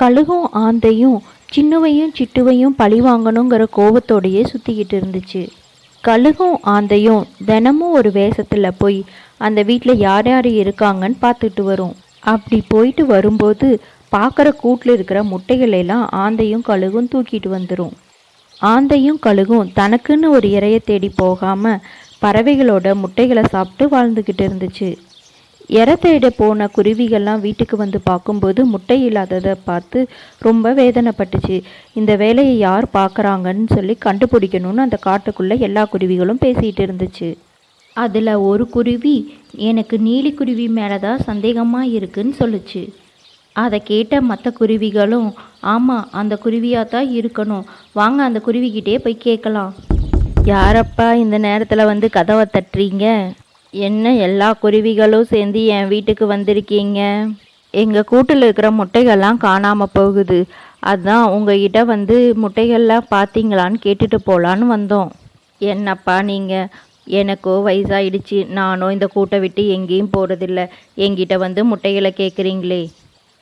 கழுகும் ஆந்தையும் சின்னுவையும் சிட்டுவையும் பழி வாங்கணுங்கிற கோபத்தோடையே சுற்றிக்கிட்டு இருந்துச்சு. கழுகும் ஆந்தையும் தினமும் ஒரு வேஷத்தில் போய் அந்த வீட்டில் யார் யார் இருக்காங்கன்னு பார்த்துட்டு வரும். அப்படி போயிட்டு வரும்போது பார்க்குற கூட்டில் இருக்கிற முட்டைகளெல்லாம் ஆந்தையும் கழுகும் தூக்கிட்டு வந்துடும் ஆந்தையும் கழுகும் தனக்குன்னு ஒரு இரையை தேடி போகாமல் பறவைகளோட முட்டைகளை சாப்பிட்டு வாழ்ந்துக்கிட்டு இருந்துச்சு. இரை தேட போன குருவிகள்லாம் வீட்டுக்கு வந்து பார்க்கும்போது முட்டை இல்லாததை பார்த்து ரொம்ப வேதனைப்பட்டுச்சு. இந்த வேலையை யார் பார்க்குறாங்கன்னு சொல்லி கண்டுபிடிக்கணும்னு அந்த காட்டுக்குள்ளே எல்லா குருவிகளும் பேசிகிட்டு இருந்துச்சு. அதில் ஒரு குருவி எனக்கு நீலிக்குருவி மேலே தான் சந்தேகமாக இருக்குன்னு சொல்லுச்சு. அதை கேட்ட மற்ற குருவிகளும் ஆமாம் அந்த குருவியாக தான் இருக்கணும். வாங்க அந்த குருவிக்கிட்டே போய் கேட்கலாம். யாரப்பா இந்த நேரத்தில் வந்து கதவை தட்டுறீங்க? என்ன எல்லா குருவிகளும் சேர்ந்து என் வீட்டுக்கு வந்திருக்கீங்க? எங்கள் கூட்டில் இருக்கிற முட்டைகள்லாம் காணாமல் போகுது. அதான் உங்ககிட்ட வந்து முட்டைகள்லாம் பார்த்தீங்களான்னு கேட்டுட்டு போகலான்னு வந்தோம். என்னப்பா நீங்கள் எனக்கோ வயசாயிடுச்சு. நானும் இந்த கூட்டை விட்டு எங்கேயும் போகிறதில்ல எங்கிட்ட வந்து முட்டைகளை கேட்குறீங்களே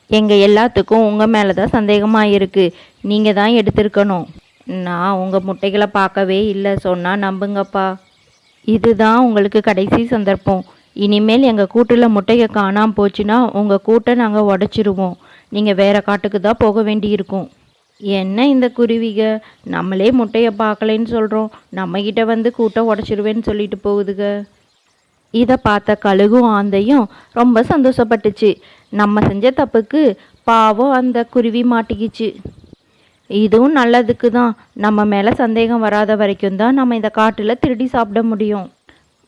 எங்கள் எல்லாத்துக்கும் உங்கள் மேலே தான் சந்தேகமாக இருக்குது நீங்கள் தான் எடுத்திருக்கணும். நான் உங்கள் முட்டைகளை பார்க்கவே இல்லை. சொன்னால் நம்புங்கப்பா. இதுதான் உங்களுக்கு கடைசி சந்தர்ப்பம். இனிமேல் எங்கள் கூட்டில் முட்டையை காணாமல் போச்சுன்னா உங்கள் கூட்டை நாங்கள் உடச்சிருவோம். நீங்கள் வேறு காட்டுக்கு தான் போக வேண்டியிருக்கும். என்ன இந்த குருவிக? நம்மளே முட்டையை பார்க்கலைன்னு சொல்கிறோம் நம்மக்கிட்ட வந்து கூட்டை உடச்சிருவேன்னு சொல்லிட்டு போகுதுக. இதை பார்த்த கழுகும் ஆந்தையும் ரொம்ப சந்தோஷப்பட்டுச்சு. நம்ம செஞ்ச தப்புக்கு பாவம் அந்த குருவி மாட்டிக்கிச்சு. இதுவும் நல்லதுக்கு தான் நம்ம மேலே சந்தேகம் வராத வரைக்கும் தான் நம்ம இந்த காட்டில் திருடி சாப்பிட முடியும்.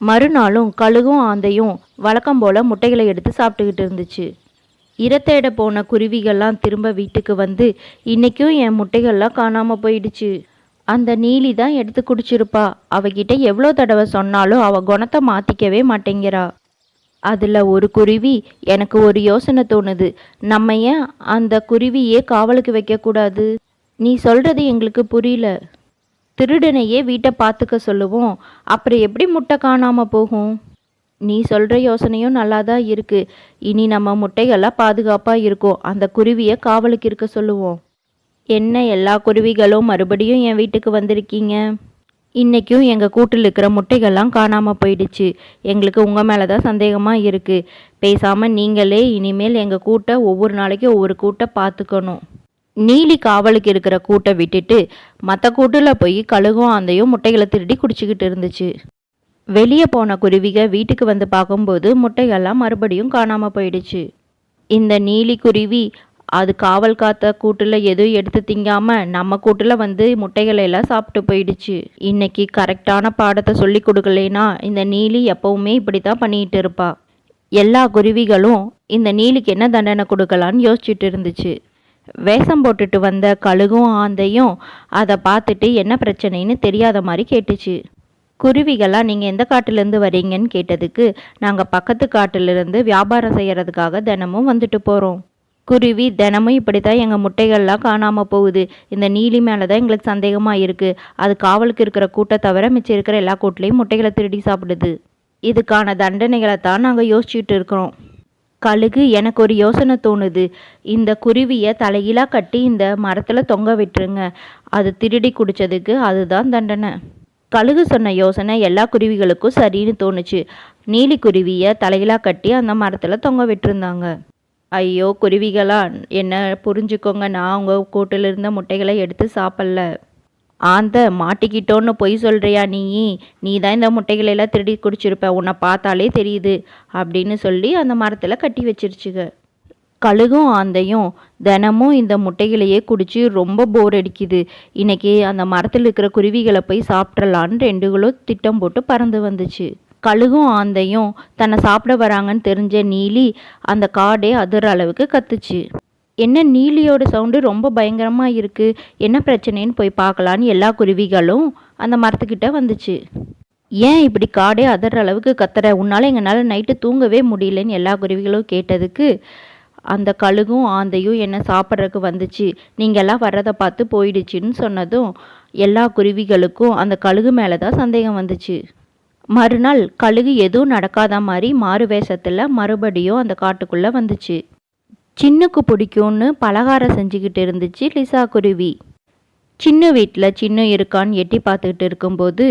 மறுநாளும் கழுகும் ஆந்தையும் வழக்கம் போல் முட்டைகளை எடுத்து சாப்பிட்டுக்கிட்டு இருந்துச்சு. இரத்தேட போன குருவிகள்லாம் திரும்ப வீட்டுக்கு வந்து இன்றைக்கும் என் முட்டைகள்லாம் காணாமல் போயிடுச்சு. அந்த நீலி தான் எடுத்து குடிச்சிருப்பா. அவகிட்ட எவ்வளோ தடவை சொன்னாலும் அவள் குணத்தை மாற்றிக்கவே மாட்டேங்கிறா. அதில் ஒரு குருவி எனக்கு ஒரு யோசனை தோணுது. நம்ம ஏன் அந்த குருவியே காவலுக்கு வைக்கக்கூடாது? நீ சொல்கிறது எங்களுக்கு புரியல. திருடனையே வீட்டை பார்த்துக்க சொல்லுவோம். அப்புறம் எப்படி முட்டை காணாமல் போகும்? நீ சொல்கிற யோசனையும் நல்லா தான் இருக்குது இனி நம்ம முட்டைகள்லாம் பாதுகாப்பாக இருக்கும். அந்த குருவியை காவலுக்கு இருக்க சொல்லுவோம். என்ன எல்லா குருவிகளும் மறுபடியும் என் வீட்டுக்கு வந்திருக்கீங்க? இன்றைக்கும் எங்கள் கூட்டில் இருக்கிற முட்டைகள்லாம் காணாமல் போயிடுச்சு. எங்களுக்கு உங்கள் மேலே தான் சந்தேகமாக இருக்குது பேசாமல் நீங்களே இனிமேல் எங்கள் கூட்டை ஒவ்வொரு நாளைக்கும் ஒவ்வொரு கூட்டை பார்த்துக்கணும். நீலி காவலுக்கு இருக்கிற கூட்டை விட்டுட்டு மற்ற கூட்டில் போய் கழுகும் அந்தையும் முட்டைகளை திருடி குடிச்சிக்கிட்டு இருந்துச்சு. வெளியே போன குருவிக வீட்டுக்கு வந்து பார்க்கும்போது முட்டைகள்லாம் மறுபடியும் காணாமல் போயிடுச்சு. இந்த நீலி குருவி அது காவல் காத்த கூட்டில் எதுவும் எடுத்து திங்காம நம்ம கூட்டில் வந்து முட்டைகளை எல்லாம் சாப்பிட்டு போயிடுச்சு. இன்னைக்கு கரெக்டான பாடத்தை சொல்லி கொடுக்கலைன்னா இந்த நீலி எப்பவுமே இப்படி தான் பண்ணிக்கிட்டு இருப்பா. எல்லா குருவிகளும் இந்த நீலிக்கு என்ன தண்டனை கொடுக்கலான்னு யோசிச்சுட்டு இருந்துச்சு. வேஷம் போட்டுட்டு வந்த கழுகும் ஆந்தையும் அதை பார்த்துட்டு என்ன பிரச்சனைன்னு தெரியாத மாதிரி கேட்டுச்சு. குருவிகளாக நீங்கள் எந்த காட்டிலேருந்து வரீங்கன்னு கேட்டதுக்கு நாங்கள் பக்கத்து காட்டிலிருந்து வியாபாரம் செய்கிறதுக்காக தினமும் வந்துட்டு போகிறோம் குருவி தினமும் இப்படி தான் எங்கள் முட்டைகள்லாம் காணாமல் போகுது. இந்த நீலி மேலே தான் எங்களுக்கு சந்தேகமாக இருக்குது அது காவலுக்கு இருக்கிற கூட்டை தவிர மிச்சம் இருக்கிற எல்லா கூட்டிலையும் முட்டைகளை திருடி சாப்பிடுது. இதுக்கான தண்டனைகளை தான் நாங்கள் யோசிச்சுட்டு இருக்கிறோம். கழுகு எனக்கு ஒரு யோசனை தோணுது. இந்த குருவியை தலைகீழாக கட்டி இந்த மரத்தில் தொங்க விட்டுருங்க. அது திருடி குடித்ததுக்கு அதுதான் தண்டனை. கழுகு சொன்ன யோசனை எல்லா குருவிகளுக்கும் சரின்னு தோணுச்சு. நீலி குருவியை தலையிலாக கட்டி அந்த மரத்தில் தொங்க விட்டுருந்தாங்க. ஐயோ குருவிகளா என்ன புரிஞ்சுக்கோங்க. நான் உங்கள் கூட்டில் இருந்த முட்டைகளை எடுத்து சாப்பிடல. ஆந்த மாட்டிக்கிட்டோன்னு பொய் சொல்கிறியா நீ? நீ தான் இந்த முட்டைகளை எல்லாம் திருடி குடிச்சிருப்ப உன்னை பார்த்தாலே தெரியுது அப்படின்னு சொல்லி அந்த மரத்தில் கட்டி வச்சிருச்சுங்க கழுகும் ஆந்தையும் தினமும் இந்த முட்டைகளையே குடிச்சு ரொம்ப போர் அடிக்குது. இன்னைக்கு அந்த மரத்தில் இருக்கிற குருவிகளை போய் சாப்பிட்றலான்னு ரெண்டுகளும் திட்டம் போட்டு பறந்து வந்துச்சு. கழுகும் ஆந்தையும் தன்னை சாப்பிட வராங்கன்னு தெரிஞ்ச நீலி அந்த காடே அதிர அளவுக்கு கத்துச்சு. என்ன நீலியோட சவுண்டு ரொம்ப பயங்கரமாக இருக்குது என்ன பிரச்சனைன்னு போய் பார்க்கலான்னு எல்லா குருவிகளும் அந்த மரத்துக்கிட்ட வந்துச்சு. ஏன் இப்படி காடே அதற அளவுக்கு கத்துற? உன்னால் எங்களால் நைட்டு தூங்கவே முடியலன்னு எல்லா குருவிகளும் கேட்டதுக்கு அந்த கழுகும் ஆந்தையும் என்ன சாப்பிட்றதுக்கு வந்துச்சு. நீங்கள்லாம் வர்றதை பார்த்து போயிடுச்சுன்னு சொன்னதும் எல்லா குருவிகளுக்கும் அந்த கழுகு மேலே தான் சந்தேகம் வந்துச்சு. மறுநாள் கழுகு எதுவும் நடக்காத மாதிரி மாறு வேஷத்தில் மறுபடியும் அந்த காட்டுக்குள்ளே வந்துச்சு. சின்னுக்கு பிடிக்கும்னு பலகாரம் செஞ்சுக்கிட்டு இருந்துச்சு லிசா குருவி. சின்ன வீட்டில் சின்ன இருக்கான்னு எட்டி பார்த்துக்கிட்டு இருக்கும்போது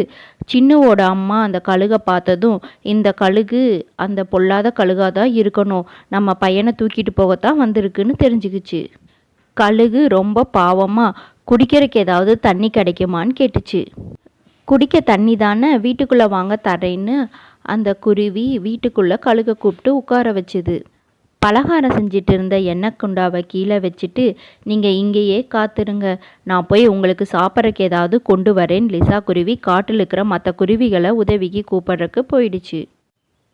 சின்னுவோட அம்மா அந்த கழுகை பார்த்ததும் இந்த கழுகு அந்த பொல்லாத கழுகாக தான் இருக்கணும் நம்ம பையனை தூக்கிட்டு போகத்தான் வந்திருக்குன்னு தெரிஞ்சுக்கிச்சு. கழுகு ரொம்ப பாவமாக குடிக்கிறக்கு ஏதாவது தண்ணி கிடைக்குமான்னு கேட்டுச்சு. குடிக்க தண்ணி தானே வீட்டுக்குள்ளே வாங்க தரேன்னு அந்த குருவி வீட்டுக்குள்ளே கழுகை கூப்பிட்டு உட்கார வச்சுது. பலகாரம் செஞ்சிட்டு இருந்த எண்ணெய் குண்டாவை கீழே வச்சுட்டு நீங்கள் இங்கேயே காத்துருங்க. நான் போய் உங்களுக்கு சாப்பிட்றக்கு ஏதாவது கொண்டு வரேன். லிசா குருவி காட்டில் இருக்கிற மற்ற குருவிகளை உதவிக்கு கூப்பிட்றக்கு போயிடுச்சு.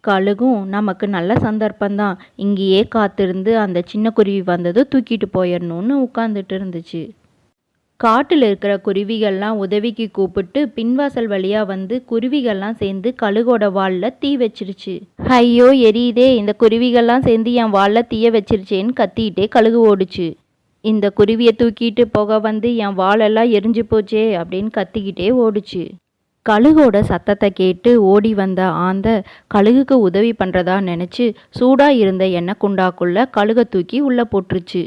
கழுகும் நமக்கு நல்ல சந்தர்ப்பம்தான். இங்கேயே காத்திருந்து அந்த சின்ன குருவி வந்ததும் தூக்கிட்டு போயிடணும்னு உட்காந்துட்டு இருந்துச்சு. காட்டில் இருக்கிற குருவிகள்லாம் உதவிக்கு கூப்பிட்டு பின்வாசல் வழியாக வந்து குருவிகள்லாம் சேர்ந்து கழுகோட வாலில் தீ வச்சிருச்சு. ஐயோ எரியுதே. இந்த குருவிகள்லாம் சேர்ந்து என் வாலில் தீய வச்சிருச்சேன்னு கத்திக்கிட்டே கழுகு ஓடுச்சு. இந்த குருவியை தூக்கிட்டு போக வந்து என் வாலெல்லாம் எரிஞ்சு போச்சே அப்படின்னு கத்திக்கிட்டே ஓடுச்சு. கழுகோட சத்தத்தை கேட்டு ஓடி வந்த ஆந்த கழுகுக்கு உதவி பண்ணுறதா நினச்சி சூடாக இருந்த எண்ணெய் குண்டாக்குள்ளே கழுகை தூக்கி உள்ளே போட்டுருச்சு.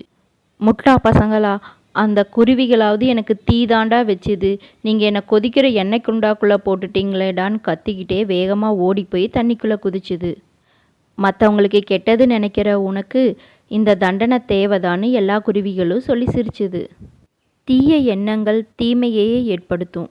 முட்டா பசங்களா அந்த குருவிகளாவது எனக்கு தீதாண்டா வச்சுது. நீங்கள் என்னை கொதிக்கிற எண்ணெய் குண்டாக்குள்ளே போட்டுட்டீங்களேடான்னு கத்திக்கிட்டே வேகமாக ஓடி போய் தண்ணிக்குள்ளே குதிச்சுது. மற்றவங்களுக்கு கெட்டது நினைக்கிற உனக்கு இந்த தண்டனை தேவைதான்னு எல்லா குருவிகளும் சொல்லி சிரிச்சுது. தீய எண்ணங்கள் தீமையையே ஏற்படுத்தும்.